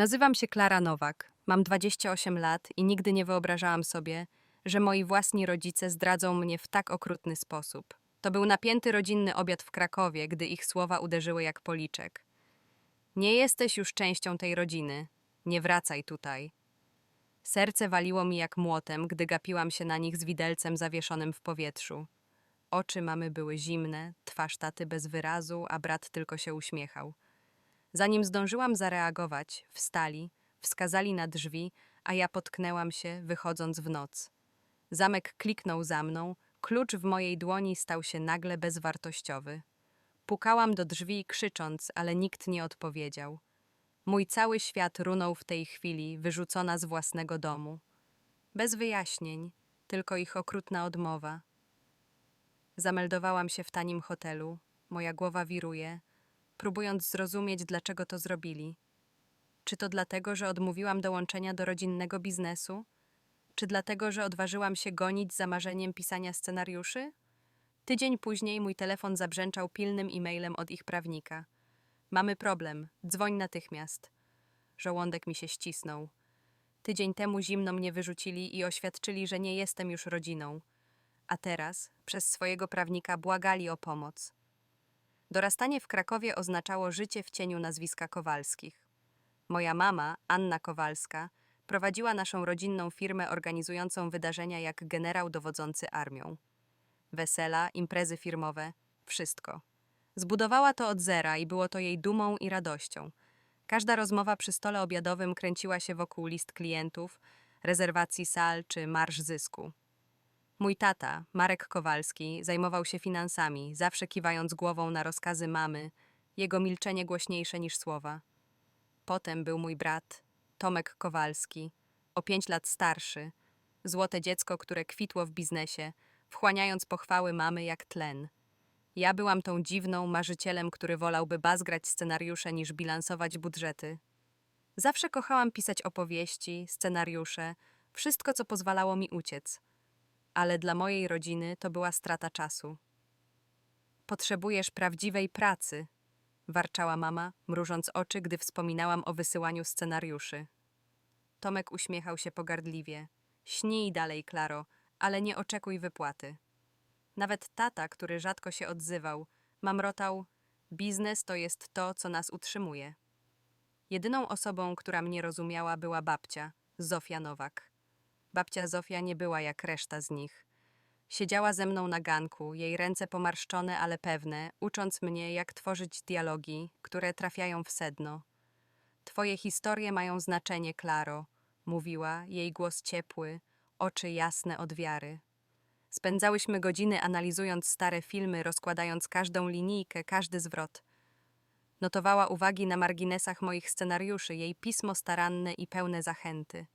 Nazywam się Klara Nowak, mam 28 lat i nigdy nie wyobrażałam sobie, że moi własni rodzice zdradzą mnie w tak okrutny sposób. To był napięty rodzinny obiad w Krakowie, gdy ich słowa uderzyły jak policzek. Nie jesteś już częścią tej rodziny. Nie wracaj tutaj. Serce waliło mi jak młotem, gdy gapiłam się na nich z widelcem zawieszonym w powietrzu. Oczy mamy były zimne, twarz taty bez wyrazu, a brat tylko się uśmiechał. Zanim zdążyłam zareagować, wstali, wskazali na drzwi, a ja potknęłam się, wychodząc w noc. Zamek kliknął za mną, klucz w mojej dłoni stał się nagle bezwartościowy. Pukałam do drzwi krzycząc, ale nikt nie odpowiedział. Mój cały świat runął w tej chwili, wyrzucona z własnego domu. Bez wyjaśnień, tylko ich okrutna odmowa. Zameldowałam się w tanim hotelu, moja głowa wiruje, próbując zrozumieć, dlaczego to zrobili. Czy to dlatego, że odmówiłam dołączenia do rodzinnego biznesu? Czy dlatego, że odważyłam się gonić za marzeniem pisania scenariuszy? Tydzień później mój telefon zabrzęczał pilnym e-mailem od ich prawnika. Mamy problem, dzwoń natychmiast. Żołądek mi się ścisnął. Tydzień temu zimno mnie wyrzucili i oświadczyli, że nie jestem już rodziną. A teraz, przez swojego prawnika, błagali o pomoc. Dorastanie w Krakowie oznaczało życie w cieniu nazwiska Kowalskich. Moja mama, Anna Kowalska, prowadziła naszą rodzinną firmę organizującą wydarzenia jak generał dowodzący armią. Wesela, imprezy firmowe, wszystko. Zbudowała to od zera i było to jej dumą i radością. Każda rozmowa przy stole obiadowym kręciła się wokół list klientów, rezerwacji sal czy marsz zysku. Mój tata, Marek Kowalski, zajmował się finansami, zawsze kiwając głową na rozkazy mamy, jego milczenie głośniejsze niż słowa. Potem był mój brat, Tomek Kowalski, o pięć lat starszy, złote dziecko, które kwitło w biznesie, wchłaniając pochwały mamy jak tlen. Ja byłam tą dziwną marzycielem, który wolałby bazgrać scenariusze niż bilansować budżety. Zawsze kochałam pisać opowieści, scenariusze, wszystko, co pozwalało mi uciec. Ale dla mojej rodziny to była strata czasu. Potrzebujesz prawdziwej pracy, warczała mama, mrużąc oczy, gdy wspominałam o wysyłaniu scenariuszy. Tomek uśmiechał się pogardliwie. Śnij dalej, Klaro, ale nie oczekuj wypłaty. Nawet tata, który rzadko się odzywał, mamrotał: Biznes to jest to, co nas utrzymuje. Jedyną osobą, która mnie rozumiała, była babcia, Zofia Nowak. Babcia Zofia nie była jak reszta z nich. Siedziała ze mną na ganku, jej ręce pomarszczone, ale pewne, ucząc mnie, jak tworzyć dialogi, które trafiają w sedno. Twoje historie mają znaczenie, Klaro, mówiła, jej głos ciepły, oczy jasne od wiary. Spędzałyśmy godziny analizując stare filmy, rozkładając każdą linijkę, każdy zwrot. Notowała uwagi na marginesach moich scenariuszy, jej pismo staranne i pełne zachęty.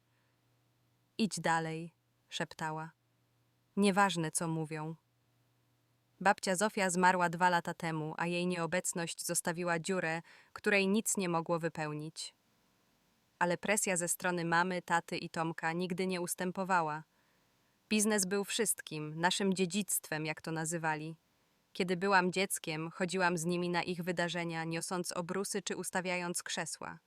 Idź dalej, szeptała. Nieważne, co mówią. Babcia Zofia zmarła dwa lata temu, a jej nieobecność zostawiła dziurę, której nic nie mogło wypełnić. Ale presja ze strony mamy, taty i Tomka nigdy nie ustępowała. Biznes był wszystkim, naszym dziedzictwem, jak to nazywali. Kiedy byłam dzieckiem, chodziłam z nimi na ich wydarzenia, niosąc obrusy czy ustawiając krzesła.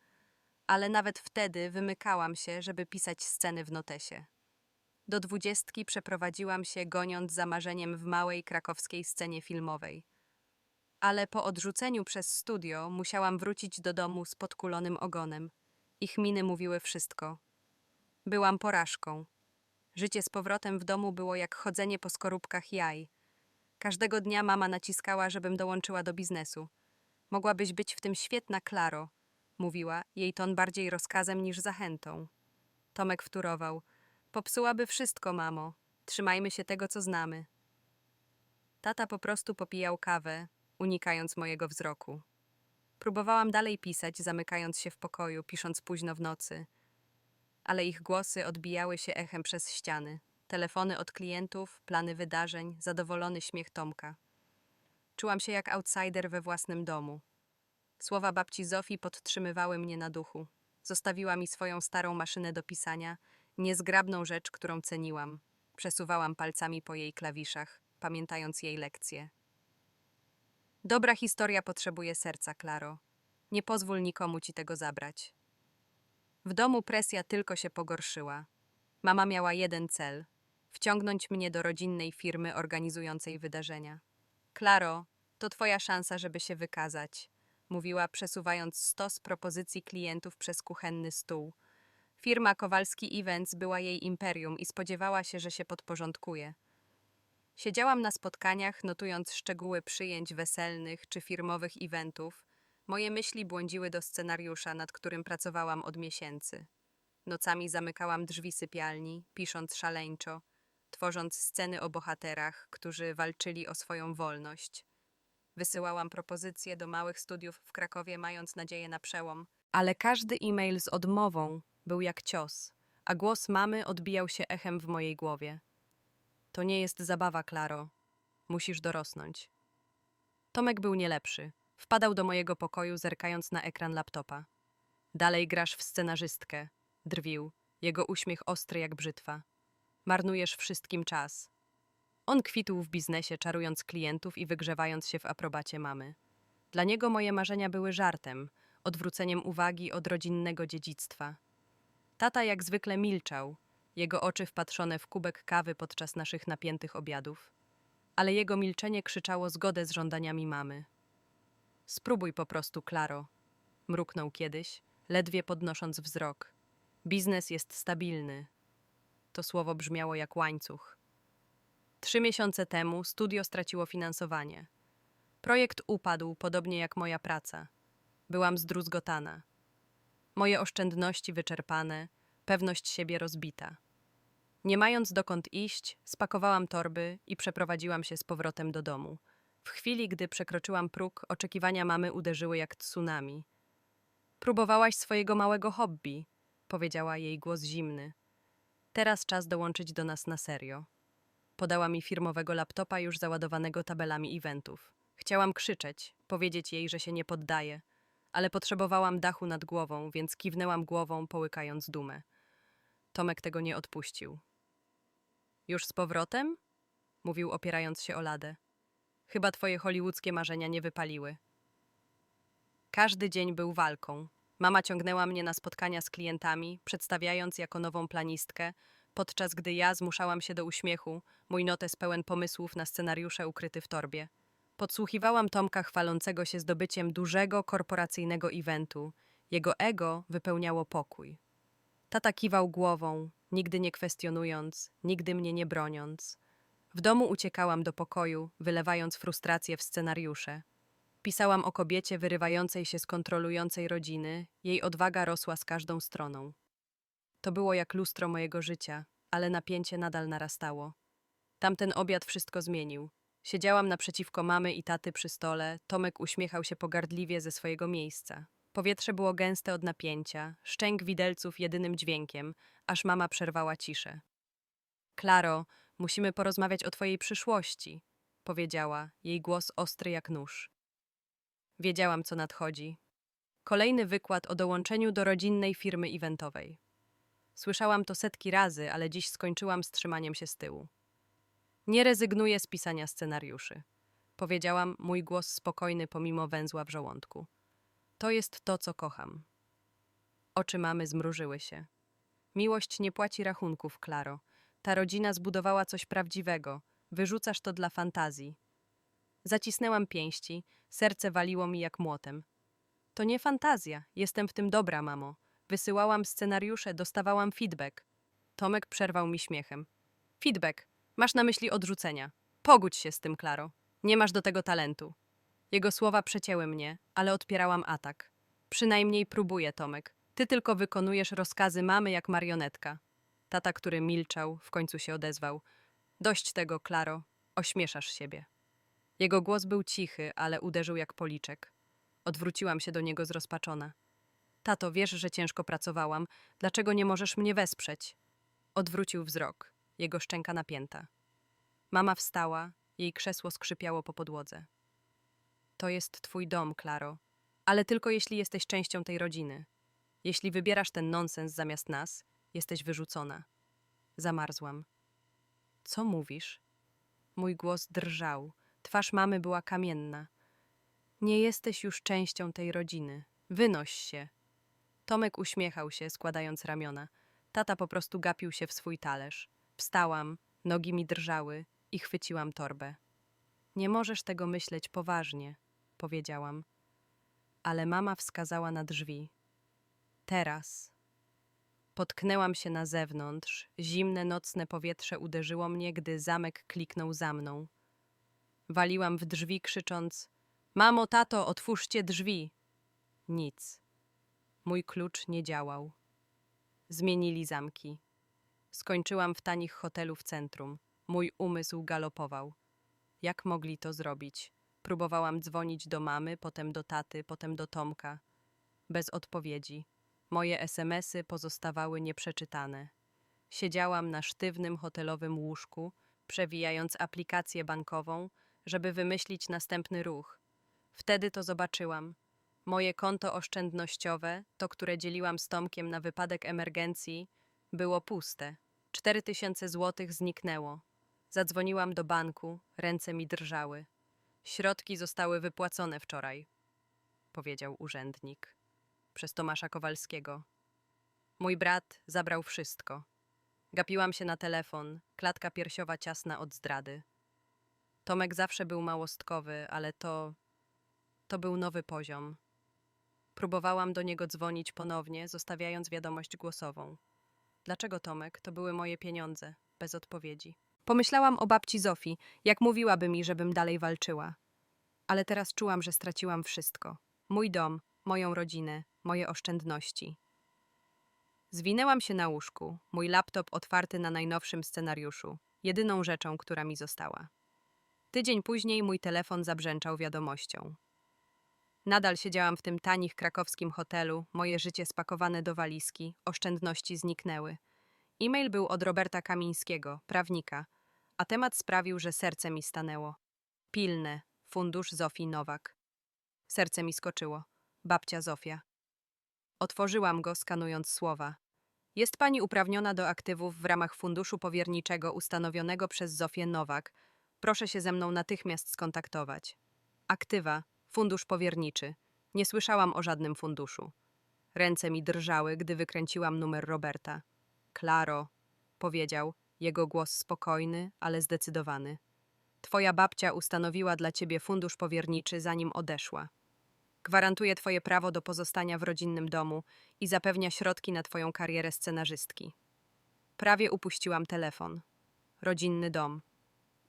Ale nawet wtedy wymykałam się, żeby pisać sceny w notesie. Do dwudziestki przeprowadziłam się, goniąc za marzeniem w małej krakowskiej scenie filmowej. Ale po odrzuceniu przez studio musiałam wrócić do domu z podkulonym ogonem. Ich miny mówiły wszystko. Byłam porażką. Życie z powrotem w domu było jak chodzenie po skorupkach jaj. Każdego dnia mama naciskała, żebym dołączyła do biznesu. Mogłabyś być w tym świetna, Klaro, mówiła, jej ton bardziej rozkazem niż zachętą. Tomek wturował. Popsułaby wszystko, mamo. Trzymajmy się tego, co znamy. Tata po prostu popijał kawę, unikając mojego wzroku. Próbowałam dalej pisać, zamykając się w pokoju, pisząc późno w nocy. Ale ich głosy odbijały się echem przez ściany. Telefony od klientów, plany wydarzeń, zadowolony śmiech Tomka. Czułam się jak outsider we własnym domu. Słowa babci Zofii podtrzymywały mnie na duchu. Zostawiła mi swoją starą maszynę do pisania, niezgrabną rzecz, którą ceniłam. Przesuwałam palcami po jej klawiszach, pamiętając jej lekcje. Dobra historia potrzebuje serca, Klaro. Nie pozwól nikomu ci tego zabrać. W domu presja tylko się pogorszyła. Mama miała jeden cel wciągnąć mnie do rodzinnej firmy organizującej wydarzenia. Klaro, to twoja szansa, żeby się wykazać, mówiła, przesuwając stos propozycji klientów przez kuchenny stół. Firma Kowalski Events była jej imperium i spodziewała się, że się podporządkuje. Siedziałam na spotkaniach, notując szczegóły przyjęć weselnych czy firmowych eventów. Moje myśli błądziły do scenariusza, nad którym pracowałam od miesięcy. Nocami zamykałam drzwi sypialni, pisząc szaleńczo, tworząc sceny o bohaterach, którzy walczyli o swoją wolność. Wysyłałam propozycje do małych studiów w Krakowie, mając nadzieję na przełom. Ale każdy e-mail z odmową był jak cios, a głos mamy odbijał się echem w mojej głowie. To nie jest zabawa, Klaro. Musisz dorosnąć. Tomek był nie lepszy. Wpadał do mojego pokoju, zerkając na ekran laptopa. Dalej grasz w scenarzystkę. Drwił. Jego uśmiech ostry jak brzytwa. Marnujesz wszystkim czas. On kwitł w biznesie, czarując klientów i wygrzewając się w aprobacie mamy. Dla niego moje marzenia były żartem, odwróceniem uwagi od rodzinnego dziedzictwa. Tata jak zwykle milczał, jego oczy wpatrzone w kubek kawy podczas naszych napiętych obiadów, ale jego milczenie krzyczało zgodę z żądaniami mamy. Spróbuj po prostu, Klaro, mruknął kiedyś, ledwie podnosząc wzrok. Biznes jest stabilny. To słowo brzmiało jak łańcuch. Trzy miesiące temu studio straciło finansowanie. Projekt upadł, podobnie jak moja praca. Byłam zdruzgotana. Moje oszczędności wyczerpane, pewność siebie rozbita. Nie mając dokąd iść, spakowałam torby i przeprowadziłam się z powrotem do domu. W chwili, gdy przekroczyłam próg, oczekiwania mamy uderzyły jak tsunami. Próbowałaś swojego małego hobby, powiedziała jej głos zimny. Teraz czas dołączyć do nas na serio. Podała mi firmowego laptopa już załadowanego tabelami eventów. Chciałam krzyczeć, powiedzieć jej, że się nie poddaję, ale potrzebowałam dachu nad głową, więc kiwnęłam głową, połykając dumę. Tomek tego nie odpuścił. Już z powrotem? mówił opierając się o ladę. Chyba twoje hollywoodzkie marzenia nie wypaliły. Każdy dzień był walką. Mama ciągnęła mnie na spotkania z klientami, przedstawiając jako nową planistkę, podczas gdy ja zmuszałam się do uśmiechu, mój notes pełen pomysłów na scenariusze ukryty w torbie. Podsłuchiwałam Tomka chwalącego się zdobyciem dużego korporacyjnego eventu. Jego ego wypełniało pokój. Tata kiwał głową, nigdy nie kwestionując, nigdy mnie nie broniąc. W domu uciekałam do pokoju, wylewając frustrację w scenariusze. Pisałam o kobiecie wyrywającej się z kontrolującej rodziny, jej odwaga rosła z każdą stroną. To było jak lustro mojego życia, ale napięcie nadal narastało. Tamten obiad wszystko zmienił. Siedziałam naprzeciwko mamy i taty przy stole, Tomek uśmiechał się pogardliwie ze swojego miejsca. Powietrze było gęste od napięcia, szczęk widelców jedynym dźwiękiem, aż mama przerwała ciszę. Klaro, musimy porozmawiać o twojej przyszłości, powiedziała, jej głos ostry jak nóż. Wiedziałam, co nadchodzi. Kolejny wykład o dołączeniu do rodzinnej firmy eventowej. Słyszałam to setki razy, ale dziś skończyłam z trzymaniem się z tyłu. Nie rezygnuję z pisania scenariuszy. Powiedziałam, mój głos spokojny pomimo węzła w żołądku. To jest to, co kocham. Oczy mamy zmrużyły się. Miłość nie płaci rachunków, Klaro. Ta rodzina zbudowała coś prawdziwego. Wyrzucasz to dla fantazji. Zacisnęłam pięści, serce waliło mi jak młotem. To nie fantazja, jestem w tym dobra, mamo. Wysyłałam scenariusze, dostawałam feedback. Tomek przerwał mi śmiechem. Feedback. Masz na myśli odrzucenia. Pogódź się z tym, Klaro. Nie masz do tego talentu. Jego słowa przecięły mnie, ale odpierałam atak. Przynajmniej próbuję, Tomek. Ty tylko wykonujesz rozkazy mamy jak marionetka. Tata, który milczał, w końcu się odezwał. Dość tego, Klaro. Ośmieszasz siebie. Jego głos był cichy, ale uderzył jak policzek. Odwróciłam się do niego zrozpaczona. Tato, wiesz, że ciężko pracowałam. Dlaczego nie możesz mnie wesprzeć? Odwrócił wzrok. Jego szczęka napięta. Mama wstała, jej krzesło skrzypiało po podłodze. To jest twój dom, Klaro, ale tylko jeśli jesteś częścią tej rodziny. Jeśli wybierasz ten nonsens zamiast nas, jesteś wyrzucona. Zamarzłam. Co mówisz? Mój głos drżał. Twarz mamy była kamienna. Nie jesteś już częścią tej rodziny. Wynoś się. Tomek uśmiechał się, składając ramiona. Tata po prostu gapił się w swój talerz. Wstałam, nogi mi drżały i chwyciłam torbę. Nie możesz tego myśleć poważnie, powiedziałam. Ale mama wskazała na drzwi. Teraz. Potknęłam się na zewnątrz. Zimne nocne powietrze uderzyło mnie, gdy zamek kliknął za mną. Waliłam w drzwi, krzycząc: Mamo, tato, otwórzcie drzwi! Nic. Mój klucz nie działał. Zmienili zamki. Skończyłam w tanich hotelu w centrum. Mój umysł galopował. Jak mogli to zrobić? Próbowałam dzwonić do mamy, potem do taty, potem do Tomka. Bez odpowiedzi. Moje SMSy pozostawały nieprzeczytane. Siedziałam na sztywnym hotelowym łóżku, przewijając aplikację bankową, żeby wymyślić następny ruch. Wtedy to zobaczyłam. Moje konto oszczędnościowe, to które dzieliłam z Tomkiem na wypadek emergencji, było puste. Cztery tysiące złotych zniknęło. Zadzwoniłam do banku, ręce mi drżały. Środki zostały wypłacone wczoraj, powiedział urzędnik. Przez Tomasza Kowalskiego. Mój brat zabrał wszystko. Gapiłam się na telefon, klatka piersiowa ciasna od zdrady. Tomek zawsze był małostkowy, ale to. to był nowy poziom. Próbowałam do niego dzwonić ponownie, zostawiając wiadomość głosową. Dlaczego Tomek? To były moje pieniądze. Bez odpowiedzi. Pomyślałam o babci Zofii, jak mówiłaby mi, żebym dalej walczyła. Ale teraz czułam, że straciłam wszystko. Mój dom, moją rodzinę, moje oszczędności. Zwinęłam się na łóżku, mój laptop otwarty na najnowszym scenariuszu, jedyną rzeczą, która mi została. Tydzień później mój telefon zabrzęczał wiadomością. Nadal siedziałam w tym tanich krakowskim hotelu, moje życie spakowane do walizki, oszczędności zniknęły. E-mail był od Roberta Kamińskiego, prawnika, a temat sprawił, że serce mi stanęło. Pilne, fundusz Zofii Nowak. Serce mi skoczyło. Babcia Zofia. Otworzyłam go, skanując słowa. Jest pani uprawniona do aktywów w ramach funduszu powierniczego ustanowionego przez Zofię Nowak. Proszę się ze mną natychmiast skontaktować. Aktywa, fundusz powierniczy. Nie słyszałam o żadnym funduszu. Ręce mi drżały, gdy wykręciłam numer Roberta. Klaro, powiedział, jego głos spokojny, ale zdecydowany. Twoja babcia ustanowiła dla ciebie fundusz powierniczy, zanim odeszła. Gwarantuje twoje prawo do pozostania w rodzinnym domu i zapewnia środki na twoją karierę scenarzystki. Prawie upuściłam telefon. Rodzinny dom.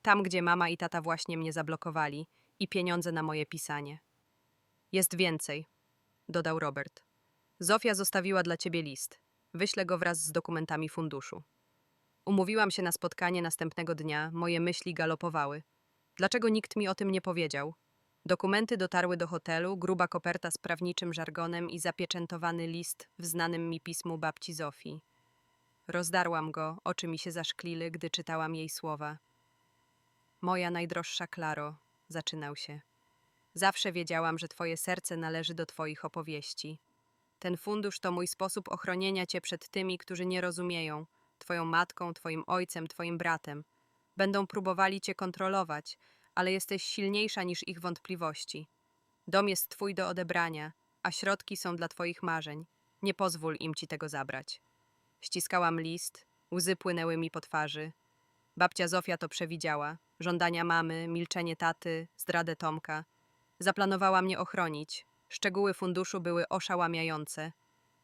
Tam, gdzie mama i tata właśnie mnie zablokowali i pieniądze na moje pisanie. Jest więcej, dodał Robert. Zofia zostawiła dla ciebie list. Wyślę go wraz z dokumentami funduszu. Umówiłam się na spotkanie następnego dnia, moje myśli galopowały. Dlaczego nikt mi o tym nie powiedział? Dokumenty dotarły do hotelu, gruba koperta z prawniczym żargonem i zapieczętowany list w znanym mi pismu babci Zofii. Rozdarłam go, oczy mi się zaszklily, gdy czytałam jej słowa. Moja najdroższa Klaro, zaczynał się. Zawsze wiedziałam, że twoje serce należy do twoich opowieści. Ten fundusz to mój sposób ochronienia cię przed tymi, którzy nie rozumieją, twoją matką, twoim ojcem, twoim bratem. Będą próbowali cię kontrolować, ale jesteś silniejsza niż ich wątpliwości. Dom jest twój do odebrania, a środki są dla twoich marzeń. Nie pozwól im ci tego zabrać. Ściskałam list, łzy płynęły mi po twarzy. Babcia Zofia to przewidziała. Żądania mamy, milczenie taty, zdradę Tomka. Zaplanowała mnie ochronić. Szczegóły funduszu były oszałamiające.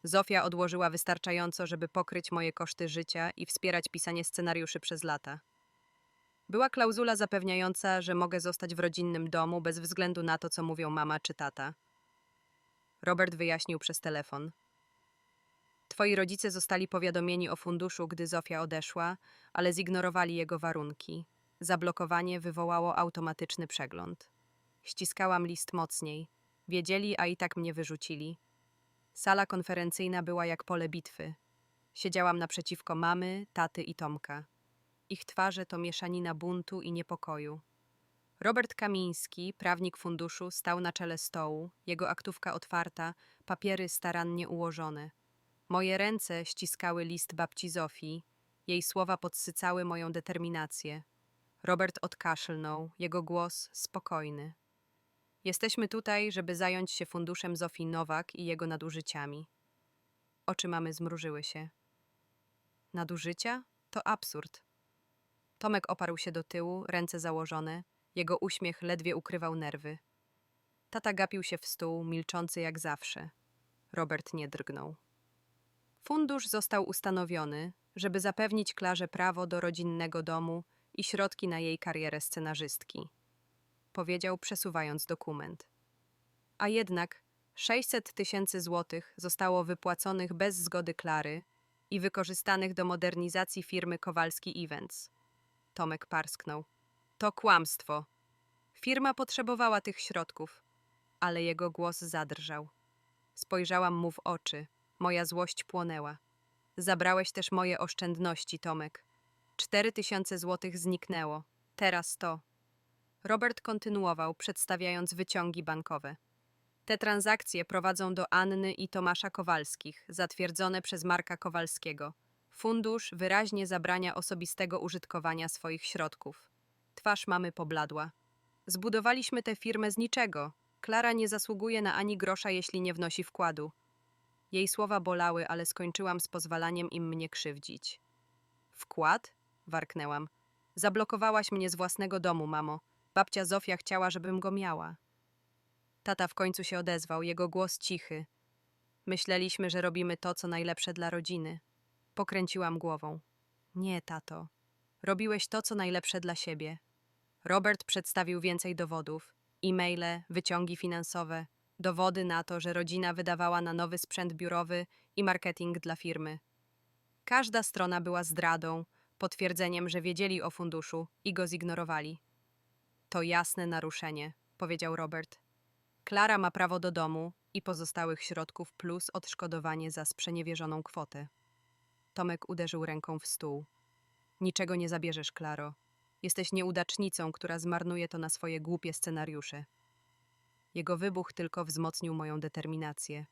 Zofia odłożyła wystarczająco, żeby pokryć moje koszty życia i wspierać pisanie scenariuszy przez lata. Była klauzula zapewniająca, że mogę zostać w rodzinnym domu bez względu na to, co mówią mama czy tata. Robert wyjaśnił przez telefon. Twoi rodzice zostali powiadomieni o funduszu, gdy Zofia odeszła, ale zignorowali jego warunki. Zablokowanie wywołało automatyczny przegląd. Ściskałam list mocniej. Wiedzieli, a i tak mnie wyrzucili. Sala konferencyjna była jak pole bitwy. Siedziałam naprzeciwko mamy, taty i Tomka. Ich twarze to mieszanina buntu i niepokoju. Robert Kamiński, prawnik funduszu, stał na czele stołu, jego aktówka otwarta, papiery starannie ułożone. Moje ręce ściskały list babci Zofii, jej słowa podsycały moją determinację. Robert odkaszlnął, jego głos spokojny. Jesteśmy tutaj, żeby zająć się funduszem Zofii Nowak i jego nadużyciami. Oczy mamy zmrużyły się. Nadużycia? To absurd. Tomek oparł się do tyłu, ręce założone. Jego uśmiech ledwie ukrywał nerwy. Tata gapił się w stół, milczący jak zawsze. Robert nie drgnął. Fundusz został ustanowiony, żeby zapewnić Klarze prawo do rodzinnego domu i środki na jej karierę scenarzystki. Powiedział, przesuwając dokument. A jednak 600 tysięcy złotych zostało wypłaconych bez zgody Klary i wykorzystanych do modernizacji firmy Kowalski Events. Tomek parsknął. To kłamstwo. Firma potrzebowała tych środków, ale jego głos zadrżał. Spojrzałam mu w oczy. Moja złość płonęła. Zabrałeś też moje oszczędności, Tomek. Cztery tysiące złotych zniknęło. Teraz to. Robert kontynuował, przedstawiając wyciągi bankowe. Te transakcje prowadzą do Anny i Tomasza Kowalskich, zatwierdzone przez Marka Kowalskiego. Fundusz wyraźnie zabrania osobistego użytkowania swoich środków. Twarz mamy pobladła. Zbudowaliśmy tę firmę z niczego. Klara nie zasługuje na ani grosza, jeśli nie wnosi wkładu. Jej słowa bolały, ale skończyłam z pozwalaniem im mnie krzywdzić. Wkład? warknęłam. Zablokowałaś mnie z własnego domu, mamo. Babcia Zofia chciała, żebym go miała. Tata w końcu się odezwał, jego głos cichy. Myśleliśmy, że robimy to, co najlepsze dla rodziny. Pokręciłam głową. Nie, tato. Robiłeś to, co najlepsze dla siebie. Robert przedstawił więcej dowodów. E-maile, wyciągi finansowe, dowody na to, że rodzina wydawała na nowy sprzęt biurowy i marketing dla firmy. Każda strona była zdradą, potwierdzeniem, że wiedzieli o funduszu i go zignorowali. To jasne naruszenie, powiedział Robert. Klara ma prawo do domu i pozostałych środków plus odszkodowanie za sprzeniewierzoną kwotę. Tomek uderzył ręką w stół. Niczego nie zabierzesz, Klaro. Jesteś nieudacznicą, która zmarnuje to na swoje głupie scenariusze. Jego wybuch tylko wzmocnił moją determinację.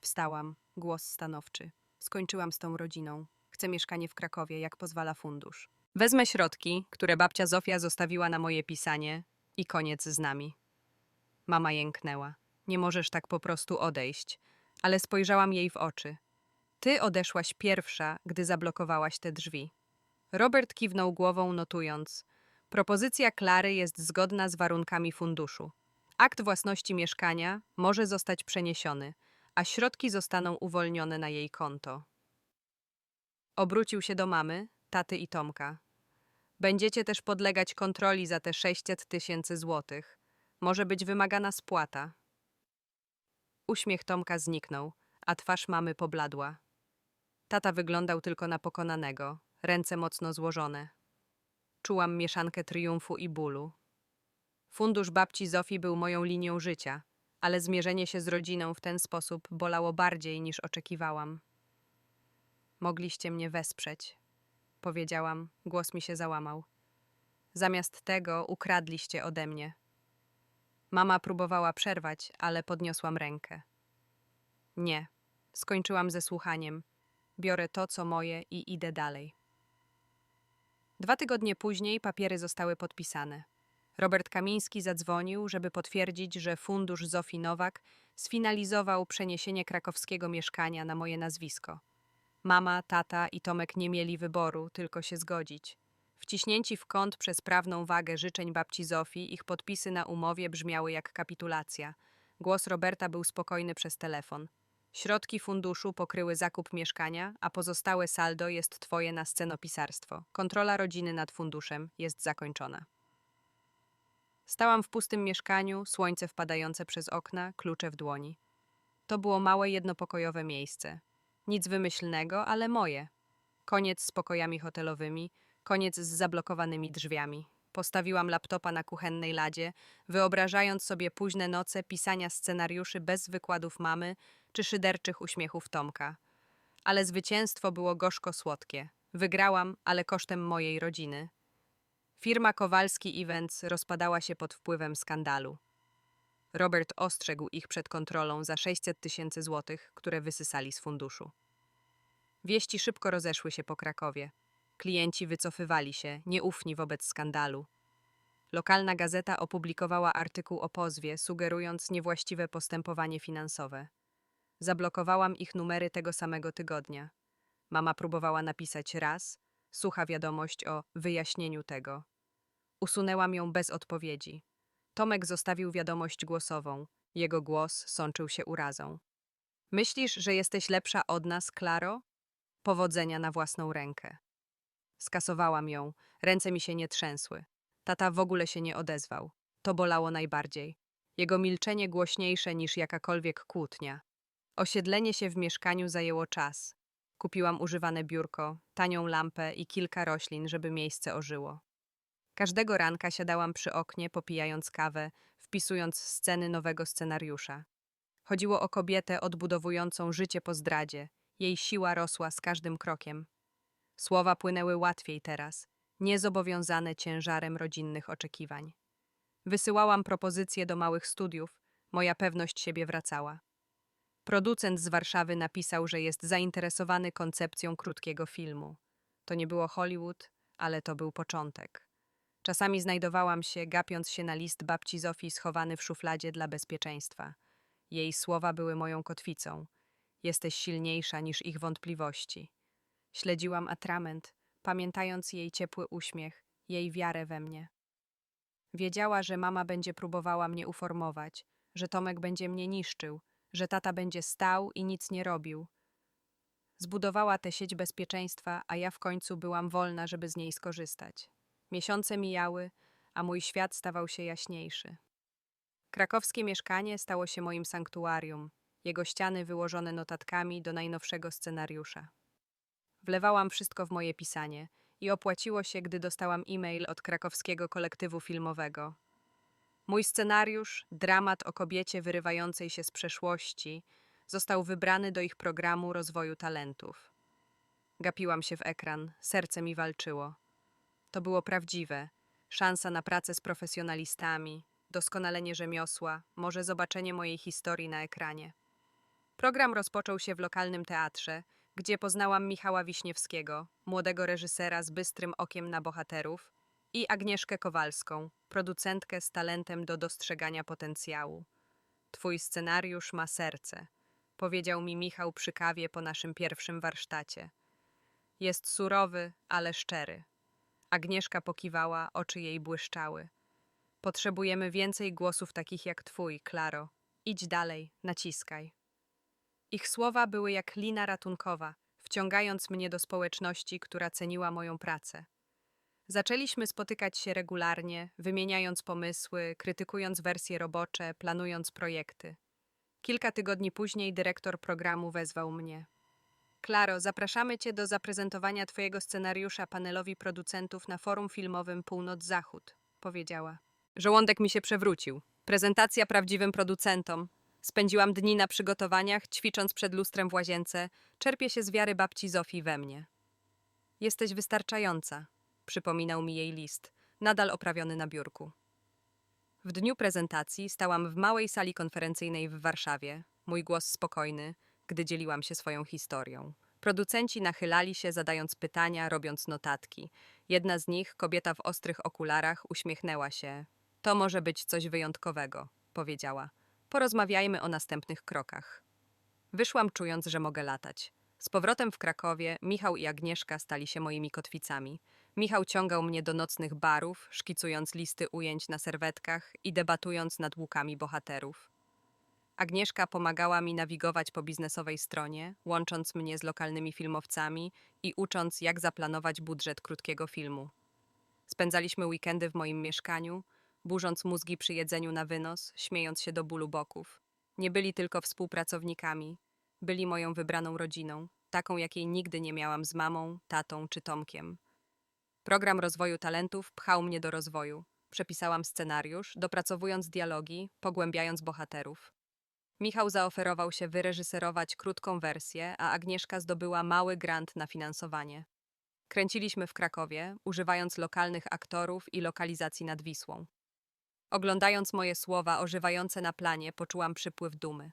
Wstałam, głos stanowczy. Skończyłam z tą rodziną. Chcę mieszkanie w Krakowie, jak pozwala fundusz. Wezmę środki, które babcia Zofia zostawiła na moje pisanie i koniec z nami. Mama jęknęła. Nie możesz tak po prostu odejść. Ale spojrzałam jej w oczy. Ty odeszłaś pierwsza, gdy zablokowałaś te drzwi. Robert kiwnął głową, notując: Propozycja Klary jest zgodna z warunkami funduszu. Akt własności mieszkania może zostać przeniesiony, a środki zostaną uwolnione na jej konto. Obrócił się do mamy, taty i Tomka. Będziecie też podlegać kontroli za te 600 tysięcy złotych. Może być wymagana spłata. Uśmiech Tomka zniknął, a twarz mamy pobladła. Tata wyglądał tylko na pokonanego, ręce mocno złożone. Czułam mieszankę triumfu i bólu. Fundusz babci Zofii był moją linią życia, ale zmierzenie się z rodziną w ten sposób bolało bardziej niż oczekiwałam. Mogliście mnie wesprzeć, powiedziałam, głos mi się załamał. Zamiast tego ukradliście ode mnie. Mama próbowała przerwać, ale podniosłam rękę. Nie, skończyłam ze słuchaniem. Biorę to, co moje i idę dalej. Dwa tygodnie później papiery zostały podpisane. Robert Kamiński zadzwonił, żeby potwierdzić, że fundusz Zofii Nowak sfinalizował przeniesienie krakowskiego mieszkania na moje nazwisko. Mama, tata i Tomek nie mieli wyboru, tylko się zgodzić. Wciśnięci w kąt przez prawną wagę życzeń babci Zofii, ich podpisy na umowie brzmiały jak kapitulacja. Głos Roberta był spokojny przez telefon. Środki funduszu pokryły zakup mieszkania, a pozostałe saldo jest twoje na scenopisarstwo. Kontrola rodziny nad funduszem jest zakończona. Stałam w pustym mieszkaniu, słońce wpadające przez okna, klucze w dłoni. To było małe jednopokojowe miejsce. Nic wymyślnego, ale moje. Koniec z pokojami hotelowymi, koniec z zablokowanymi drzwiami. Postawiłam laptopa na kuchennej ladzie, wyobrażając sobie późne noce pisania scenariuszy bez wykładów mamy czy szyderczych uśmiechów Tomka. Ale zwycięstwo było gorzko-słodkie. Wygrałam, ale kosztem mojej rodziny. Firma Kowalski Events rozpadała się pod wpływem skandalu. Robert ostrzegł ich przed kontrolą za 600 tysięcy złotych, które wysysali z funduszu. Wieści szybko rozeszły się po Krakowie. Klienci wycofywali się, nieufni wobec skandalu. Lokalna gazeta opublikowała artykuł o pozwie, sugerując niewłaściwe postępowanie finansowe. Zablokowałam ich numery tego samego tygodnia. Mama próbowała napisać raz, sucha wiadomość o wyjaśnieniu tego. Usunęłam ją bez odpowiedzi. Tomek zostawił wiadomość głosową. Jego głos sączył się urazą. Myślisz, że jesteś lepsza od nas, Klaro? Powodzenia na własną rękę. Skasowałam ją, ręce mi się nie trzęsły. Tata w ogóle się nie odezwał. To bolało najbardziej. Jego milczenie głośniejsze niż jakakolwiek kłótnia. Osiedlenie się w mieszkaniu zajęło czas. Kupiłam używane biurko, tanią lampę i kilka roślin, żeby miejsce ożyło. Każdego ranka siadałam przy oknie, popijając kawę, wpisując sceny nowego scenariusza. Chodziło o kobietę odbudowującą życie po zdradzie. Jej siła rosła z każdym krokiem. Słowa płynęły łatwiej teraz, niezobowiązane ciężarem rodzinnych oczekiwań. Wysyłałam propozycje do małych studiów, moja pewność siebie wracała. Producent z Warszawy napisał, że jest zainteresowany koncepcją krótkiego filmu. To nie było Hollywood, ale to był początek. Czasami znajdowałam się, gapiąc się na list babci Zofii schowany w szufladzie dla bezpieczeństwa. Jej słowa były moją kotwicą. Jesteś silniejsza niż ich wątpliwości. Śledziłam atrament, pamiętając jej ciepły uśmiech, jej wiarę we mnie. Wiedziała, że mama będzie próbowała mnie uformować, że Tomek będzie mnie niszczył, że tata będzie stał i nic nie robił. Zbudowała tę sieć bezpieczeństwa, a ja w końcu byłam wolna, żeby z niej skorzystać. Miesiące mijały, a mój świat stawał się jaśniejszy. Krakowskie mieszkanie stało się moim sanktuarium, jego ściany wyłożone notatkami do najnowszego scenariusza. Wlewałam wszystko w moje pisanie i opłaciło się, gdy dostałam e-mail od krakowskiego kolektywu filmowego. Mój scenariusz, dramat o kobiecie wyrywającej się z przeszłości, został wybrany do ich programu rozwoju talentów. Gapiłam się w ekran, serce mi walczyło. To było prawdziwe. Szansa na pracę z profesjonalistami, doskonalenie rzemiosła, może zobaczenie mojej historii na ekranie. Program rozpoczął się w lokalnym teatrze, gdzie poznałam Michała Wiśniewskiego, młodego reżysera z bystrym okiem na bohaterów, i Agnieszkę Kowalską, producentkę z talentem do dostrzegania potencjału. Twój scenariusz ma serce, powiedział mi Michał przy kawie po naszym pierwszym warsztacie. Jest surowy, ale szczery. Agnieszka pokiwała, oczy jej błyszczały. Potrzebujemy więcej głosów takich jak twój, Klaro. Idź dalej, naciskaj. Ich słowa były jak lina ratunkowa, wciągając mnie do społeczności, która ceniła moją pracę. Zaczęliśmy spotykać się regularnie, wymieniając pomysły, krytykując wersje robocze, planując projekty. Kilka tygodni później dyrektor programu wezwał mnie. Klaro, zapraszamy Cię do zaprezentowania Twojego scenariusza panelowi producentów na forum filmowym Północ-Zachód, powiedziała. Żołądek mi się przewrócił. Prezentacja prawdziwym producentom. Spędziłam dni na przygotowaniach, ćwicząc przed lustrem w łazience. Czerpię się z wiary babci Zofii we mnie. Jesteś wystarczająca, przypominał mi jej list, nadal oprawiony na biurku. W dniu prezentacji stałam w małej sali konferencyjnej w Warszawie, mój głos spokojny, gdy dzieliłam się swoją historią. Producenci nachylali się, zadając pytania, robiąc notatki. Jedna z nich, kobieta w ostrych okularach, uśmiechnęła się. To może być coś wyjątkowego, powiedziała. Porozmawiajmy o następnych krokach. Wyszłam czując, że mogę latać. Z powrotem w Krakowie Michał i Agnieszka stali się moimi kotwicami. Michał ciągał mnie do nocnych barów, szkicując listy ujęć na serwetkach i debatując nad łukami bohaterów. Agnieszka pomagała mi nawigować po biznesowej stronie, łącząc mnie z lokalnymi filmowcami i ucząc, jak zaplanować budżet krótkiego filmu. Spędzaliśmy weekendy w moim mieszkaniu, burząc mózgi przy jedzeniu na wynos, śmiejąc się do bólu boków. Nie byli tylko współpracownikami, byli moją wybraną rodziną, taką jakiej nigdy nie miałam z mamą, tatą czy Tomkiem. Program rozwoju talentów pchał mnie do rozwoju. Przepisałam scenariusz, dopracowując dialogi, pogłębiając bohaterów. Michał zaoferował się wyreżyserować krótką wersję, a Agnieszka zdobyła mały grant na finansowanie. Kręciliśmy w Krakowie, używając lokalnych aktorów i lokalizacji nad Wisłą. Oglądając moje słowa ożywające na planie, poczułam przypływ dumy.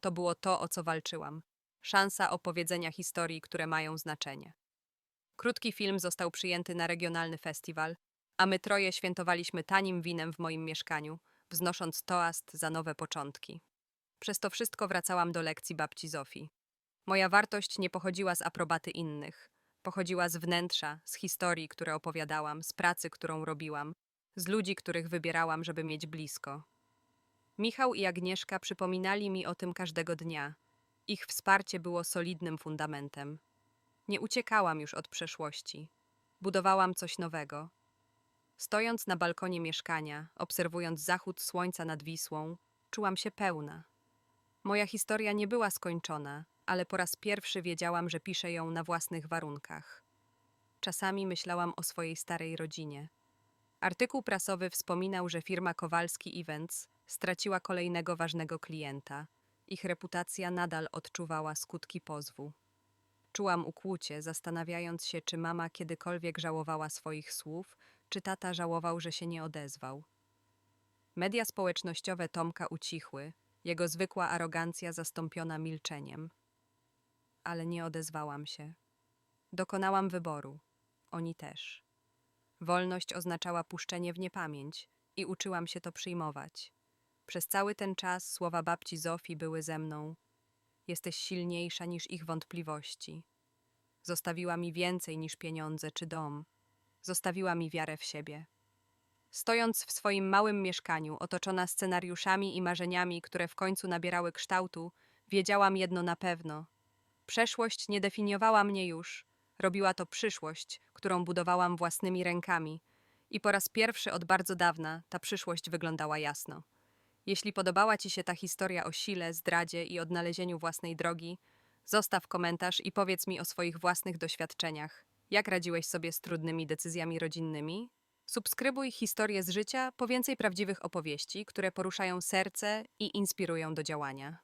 To było to, o co walczyłam. Szansa opowiedzenia historii, które mają znaczenie. Krótki film został przyjęty na regionalny festiwal, a my troje świętowaliśmy tanim winem w moim mieszkaniu, wznosząc toast za nowe początki. Przez to wszystko wracałam do lekcji babci Zofii. Moja wartość nie pochodziła z aprobaty innych. Pochodziła z wnętrza, z historii, które opowiadałam, z pracy, którą robiłam, z ludzi, których wybierałam, żeby mieć blisko. Michał i Agnieszka przypominali mi o tym każdego dnia. Ich wsparcie było solidnym fundamentem. Nie uciekałam już od przeszłości. Budowałam coś nowego. Stojąc na balkonie mieszkania, obserwując zachód słońca nad Wisłą, czułam się pełna. Moja historia nie była skończona, ale po raz pierwszy wiedziałam, że piszę ją na własnych warunkach. Czasami myślałam o swojej starej rodzinie. Artykuł prasowy wspominał, że firma Kowalski Events straciła kolejnego ważnego klienta. Ich reputacja nadal odczuwała skutki pozwu. Czułam ukłucie, zastanawiając się, czy mama kiedykolwiek żałowała swoich słów, czy tata żałował, że się nie odezwał. Media społecznościowe Tomka ucichły, jego zwykła arogancja zastąpiona milczeniem. Ale nie odezwałam się. Dokonałam wyboru. Oni też. Wolność oznaczała puszczenie w niepamięć i uczyłam się to przyjmować. Przez cały ten czas słowa babci Zofii były ze mną. Jesteś silniejsza niż ich wątpliwości. Zostawiła mi więcej niż pieniądze czy dom. Zostawiła mi wiarę w siebie. Stojąc w swoim małym mieszkaniu, otoczona scenariuszami i marzeniami, które w końcu nabierały kształtu, wiedziałam jedno na pewno. Przeszłość nie definiowała mnie już. Robiła to przyszłość, którą budowałam własnymi rękami. I po raz pierwszy od bardzo dawna ta przyszłość wyglądała jasno. Jeśli podobała Ci się ta historia o sile, zdradzie i odnalezieniu własnej drogi, zostaw komentarz i powiedz mi o swoich własnych doświadczeniach. Jak radziłeś sobie z trudnymi decyzjami rodzinnymi? Subskrybuj historię z życia po więcej prawdziwych opowieści, które poruszają serce i inspirują do działania.